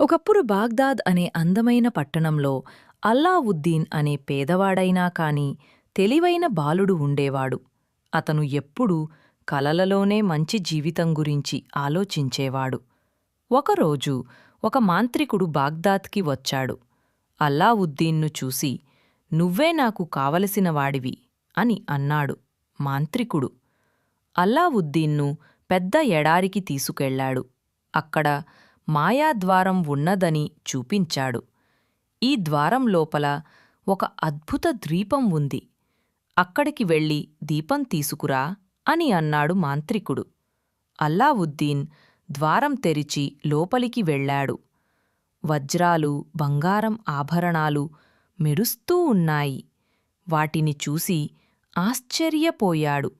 ఒకప్పుడు బాగ్దాద్ అనే అందమైన పట్టణంలో అల్లావుద్దీన్ అనే పేదవాడైనా కాని తెలివైన బాలుడు ఉండేవాడు. అతను ఎప్పుడూ కలలలోనే మంచి జీవితం గురించి ఆలోచించేవాడు. ఒకరోజు ఒక మాంత్రికుడు బాగ్దాద్కి వచ్చాడు. అల్లావుద్దీన్ను చూసి నువ్వే నాకు కావలసిన వాడివి అని అన్నాడు మాంత్రికుడు. అల్లావుద్దీన్ను పెద్ద ఎడారికి తీసుకెళ్ళాడు అక్కడ మాయాద్వారం ఉన్నదని చూపించాడు. ఈ ద్వారం లోపల ఒక అద్భుత ద్వీపం ఉంది. అక్కడికి వెళ్ళి దీపం తీసుకురా అని అన్నాడు మాంత్రికుడు. అల్లావుద్దీన్ ద్వారం తెరిచి లోపలికి వెళ్ళాడు. వజ్రాలు బంగారం ఆభరణాలు మెరుస్తూ ఉన్నాయి. వాటిని చూసి ఆశ్చర్యపోయాడు.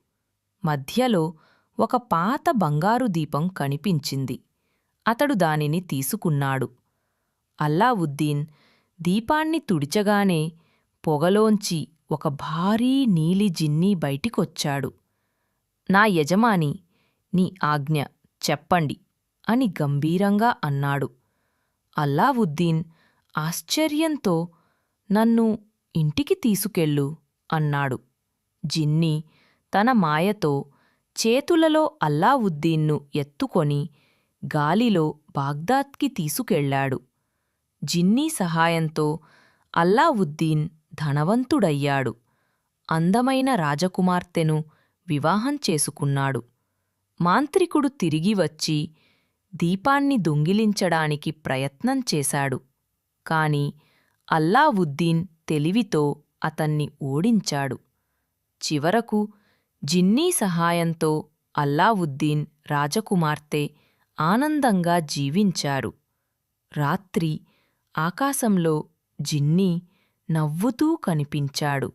మధ్యలో ఒక పాత బంగారు దీపం కనిపించింది. అతడు దానిని తీసుకున్నాడు. అల్లావుద్దీన్ దీపాన్ని తుడిచగానే పొగలోంచి ఒక భారీ నీలి జిన్నీ బయటికొచ్చాడు. నా యజమాని నీ ఆజ్ఞ చెప్పండి అని గంభీరంగా అన్నాడు. అల్లావుద్దీన్ ఆశ్చర్యంతో నన్ను ఇంటికి తీసుకెళ్ళు అన్నాడు. జిన్ని తన మాయతో చేతులలో అల్లావుద్దీన్ను ఎత్తుకొని గాలిలో బాగ్దాద్కి తీసుకెళ్ళాడు. జిన్నీ సహాయంతో అల్లావుద్దీన్ ధనవంతుడయ్యాడు. అందమైన రాజకుమార్తెను వివాహం చేసుకున్నాడు. మాంత్రికుడు తిరిగి వచ్చి దీపాన్ని దొంగిలించడానికి ప్రయత్నం చేశాడు. కాని అల్లావుద్దీన్ తెలివితో అతన్ని ఓడించాడు. చివరకు జిన్నీ సహాయంతో అల్లావుద్దీన్ రాజకుమార్తె ఆనందంగా జీవించారు. రాత్రి ఆకాశంలో జిన్నీ నవ్వుతూ కనిపించాడు.